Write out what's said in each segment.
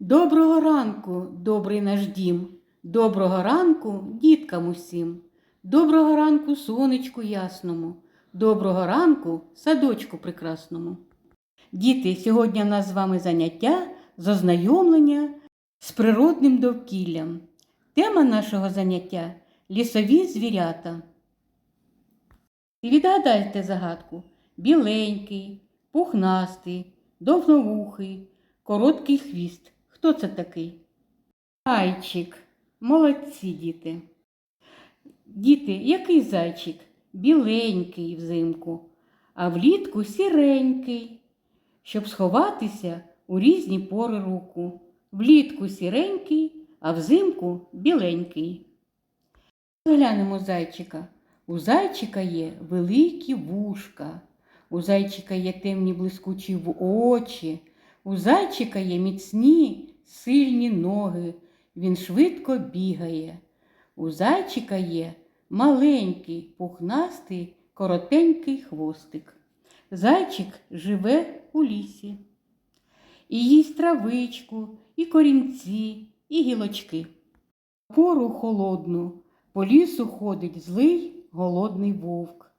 Доброго ранку, добрий наш дім. Доброго ранку діткам усім. Доброго ранку сонечку ясному. Доброго ранку садочку прекрасному. Діти, сьогодні в нас з вами заняття з ознайомлення з природним довкіллям. Тема нашого заняття лісові звірята. І відгадайте загадку: біленький, пухнастий, довновухий, короткий хвіст. Хто це такий? Зайчик. Молодці діти. Діти, який зайчик? Біленький взимку, а влітку сіренький, щоб сховатися у різні пори року. Влітку сіренький, а взимку біленький. Глянемо зайчика. У зайчика є великі вушка, у зайчика є темні блискучі в очі, у зайчика є міцні, сильні ноги, він швидко бігає. У зайчика є маленький, пухнастий, коротенький хвостик. Зайчик живе у лісі. І їсть травичку, і корінці, і гілочки. Пору холодну по лісу ходить злий голодний вовк.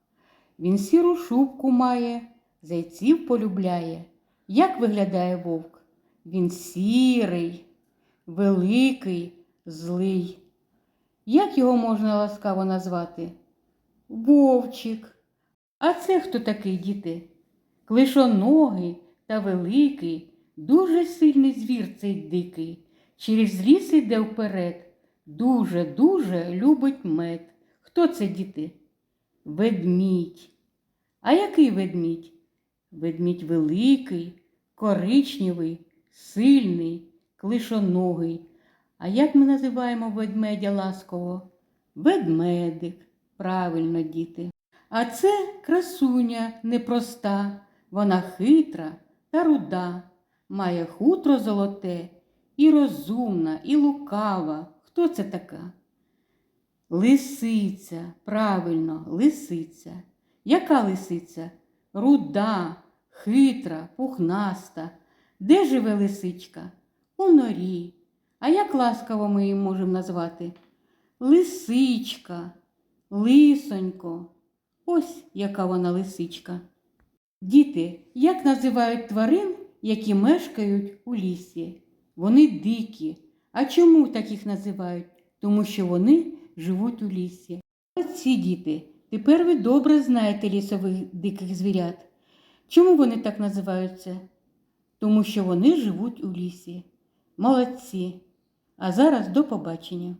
Він сіру шубку має, зайців полюбляє. Як виглядає вовк? Він сірий, великий, злий. Як його можна ласкаво назвати? Вовчик. А це хто такий, діти? Клишоногий та великий, дуже сильний звір цей дикий. Через ліс йде вперед. Дуже-дуже любить мед. Хто це, діти? Ведмідь. А який ведмідь? Ведмідь великий, коричневий, сильний, клишоногий. А як ми називаємо ведмедя ласково? Ведмедик. Правильно, діти. А це красуня непроста, вона хитра та руда, має хутро золоте, і розумна, і лукава. Хто це така? Лисиця, правильно, лисиця. Яка лисиця? Руда, хитра, пухнаста. Де живе лисичка? У норі. А як ласкаво ми її можемо назвати? Лисичка, лисонько. Ось яка вона лисичка. Діти, як називають тварин, які мешкають у лісі? Вони дикі. А чому так їх називають? Тому що вони живуть у лісі. Ці діти, тепер ви добре знаєте лісових диких звірят. Чому вони так називаються? Тому що вони живуть у лісі. Молодці. А зараз до побачення.